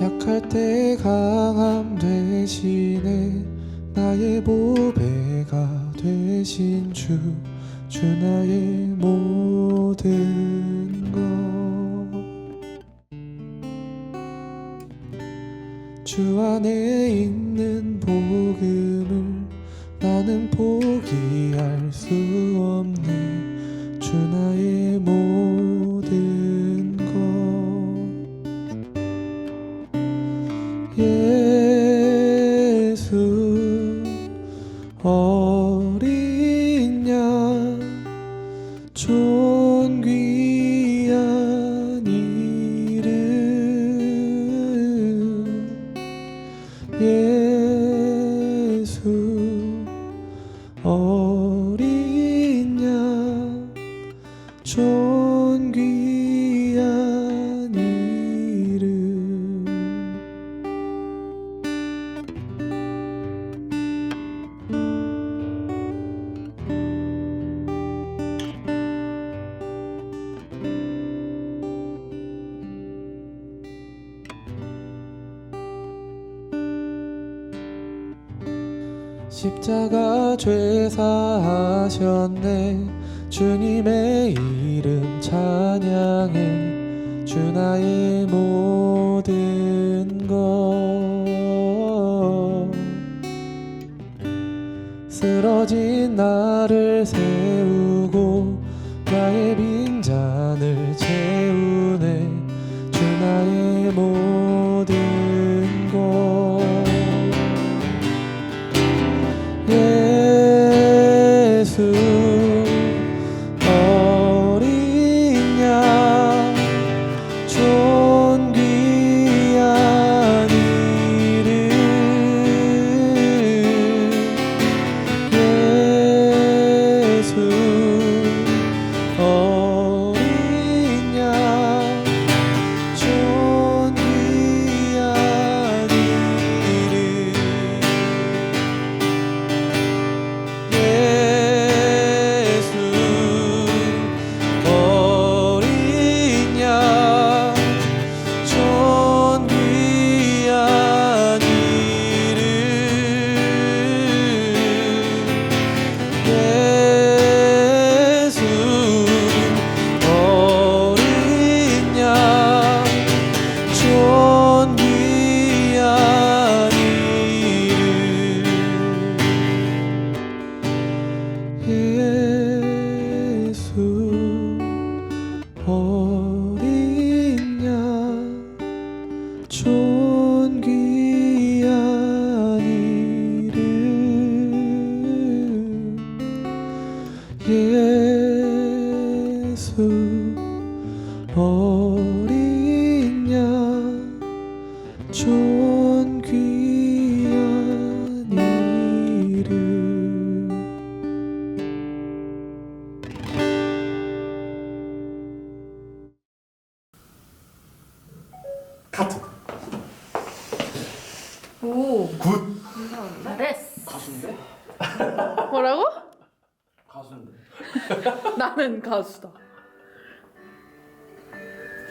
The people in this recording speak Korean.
약할 때 강함 대신에 나의 보배가 되신 주, 주 나의 모든 것. 주 안에 있는 복음을 나는 포기할 수 없네 어린 양 존귀한 이름 예수 어 십자가 죄사하셨네. 주님의 이름 찬양해. 주 나의 모든 것. 쓰러진 나를 세우 예수 어린 양 존귀한 이름 카트. 오, 굿. 잘했어. 가수인데 나는 가수다.